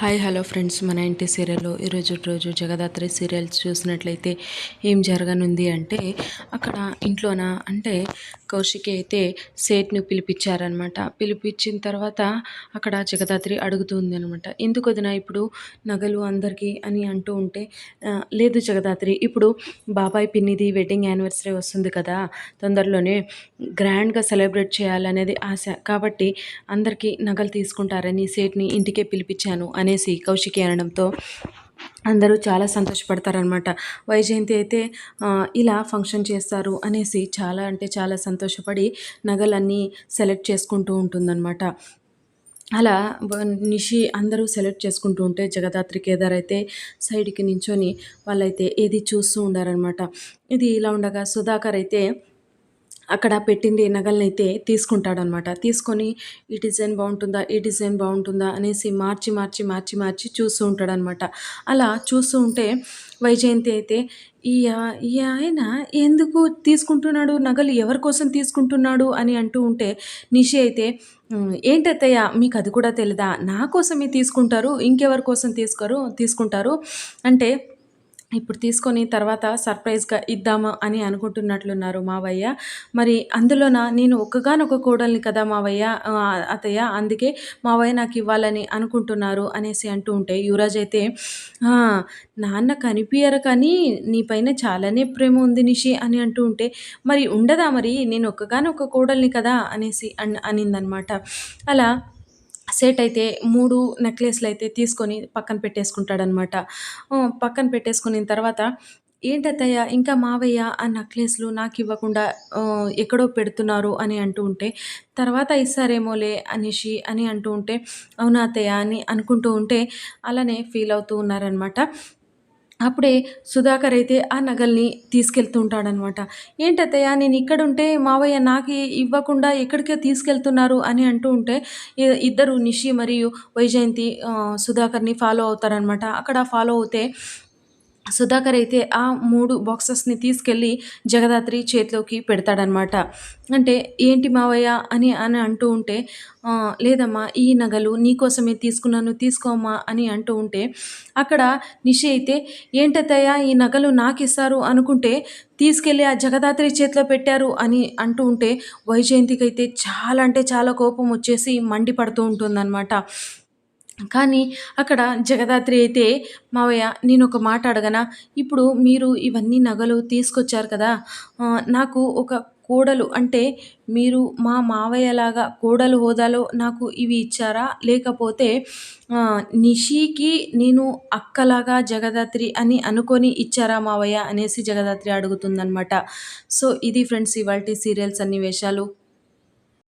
Hi hello friends. మన ఇంటి సీరియల్లో ఈరోజు రోజు జగదాత్రి సీరియల్స్ చూసినట్లయితే ఏం జరగనుంది అంటే అక్కడ ఇంట్లోన అంటే కౌశికి అయితే సేట్ను పిలిపించారనమాట పిలిపించిన తర్వాత అక్కడ జగదాత్రి అడుగుతుంది అనమాట ఎందుకు వదిన ఇప్పుడు నగలు అందరికీ అని అంటూ ఉంటే లేదు జగదాత్రి ఇప్పుడు బాబాయ్ పిన్నిది వెడ్డింగ్ యానివర్సరీ వస్తుంది కదా తొందరలోనే గ్రాండ్గా సెలబ్రేట్ చేయాలనేది ఆశ. కాబట్టి అందరికీ నగలు తీసుకుంటారని సేట్ని ఇంటికే పిలిపించాను అని అనేసి కౌశికి అనడంతో అందరూ చాలా సంతోషపడతారనమాట వైజయంతి అయితే ఇలా ఫంక్షన్ చేస్తారు అనేసి చాలా అంటే చాలా సంతోషపడి నగలన్నీ సెలెక్ట్ చేసుకుంటూ ఉంటుందన్నమాట. అలా నిషి అందరూ సెలెక్ట్ చేసుకుంటూ ఉంటే జగదాత్రి కేదార్ అయితే సైడ్కి నించొని వాళ్ళైతే ఏది చూస్తూ ఉండారనమాట ఇది ఇలా ఉండగా సుధాకర్ అయితే అక్కడ పెట్టింది నగలనైతే తీసుకుంటాడనమాట తీసుకొని ఈ డిజైన్ బాగుంటుందా? ఈ డిజైన్ బాగుంటుందా? అనేసి మార్చి మార్చి మార్చి మార్చి చూస్తూ ఉంటాడనమాట అలా చూస్తూ ఉంటే వైజయంతి అయితే ఈ ఈ ఆయన ఎందుకు తీసుకుంటున్నాడు? నగలు ఎవరి కోసం తీసుకుంటున్నాడు? అని అంటూ ఉంటే నిషి అయితే ఏంటత్తయ్య? మీకు అది కూడా తెలీదా? నా కోసమే తీసుకుంటారు. ఇంకెవరి కోసం తీసుకోరు తీసుకుంటారు? అంటే ఇప్పుడు తీసుకొని తర్వాత సర్ప్రైజ్గా ఇద్దామా అని అనుకుంటున్నట్లున్నారు మావయ్య. మరి అందులోన నేను ఒక్కగానొక్క కోడల్ని కదా మావయ్య అతయ్య అందుకే మావయ్య నాకు ఇవ్వాలని అనుకుంటున్నారు అనేసి అంటూ ఉంటే యువరాజ్ అయితే నాన్న కనిపించరు కానీ నీ పైన చాలానే ప్రేమ ఉంది నిషి అని అంటూ ఉంటే మరి ఉండదా మరి? నేను ఒక్కగానొక్క కోడల్ని కదా అనేసి అన్ అనిందనమాట. అలా సెట్ అయితే మూడు నెక్లెస్లు అయితే తీసుకొని పక్కన పెట్టేసుకుంటాడనమాట. పక్కన పెట్టేసుకున్న తర్వాత ఏంటత్తయ్య ఇంకా మావయ్య ఆ నెక్లెస్లు నాకు ఇవ్వకుండా ఎక్కడో పెడుతున్నారు అని అంటూ ఉంటే తర్వాత ఇస్తారేమోలే అనేసి అని అంటూ ఉంటే అవునా అత్తయ్య అని అనుకుంటూ ఉంటే అలానే ఫీల్ అవుతూ ఉన్నారనమాట. అప్పుడే సుధాకర్ అయితే ఆ నగల్ని తీసుకెళ్తూ ఉంటాడనమాట ఏంటత్తయ్య నేను ఇక్కడ ఉంటే మావయ్య నాకు ఇవ్వకుండా ఎక్కడికే తీసుకెళ్తున్నారు? అని అంటూ ఉంటే ఇద్దరు నిషి మరియు వైజయంతి సుధాకర్ని ఫాలో అవుతారనమాట. అక్కడ ఫాలో అవుతే సుధాకర్ అయితే ఆ మూడు బాక్సెస్ని తీసుకెళ్ళి జగదాత్రి చేతిలోకి పెడతాడనమాట. అంటే ఏంటి మావయ్య అని అని అంటూ ఉంటే లేదమ్మా ఈ నగలు నీకోసమే తీసుకున్నాను తీసుకోమ్మా అని అంటూ ఉంటే అక్కడ నిషి అయితే ఏంటతయ్యా ఈ నగలు నాకు ఇస్తారు అనుకుంటే తీసుకెళ్ళి ఆ జగదాత్రి చేతిలో పెట్టారు అని అంటూ ఉంటే వైజయంతికి అయితే చాలా అంటే చాలా కోపం వచ్చేసి మండిపడుతూ ఉంటుందన్నమాట. కానీ అక్కడ జగదాత్రి అయితే మావయ్య నేను ఒక మాట అడగనా? ఇప్పుడు మీరు ఇవన్నీ నగలు తీసుకొచ్చారు కదా నాకు ఒక కోడలు అంటే మీరు మా మావయ్యలాగా కోడలు హోదాలో నాకు ఇవి ఇచ్చారా? లేకపోతే నిషికి నేను అక్కలాగా జగదాత్రి అని అనుకొని ఇచ్చారా మావయ్య? అనేసి జగదాత్రి అడుగుతుందనమాట సో ఇది ఫ్రెండ్స్ ఇవాళ సీరియల్స్ అన్ని వేషాలు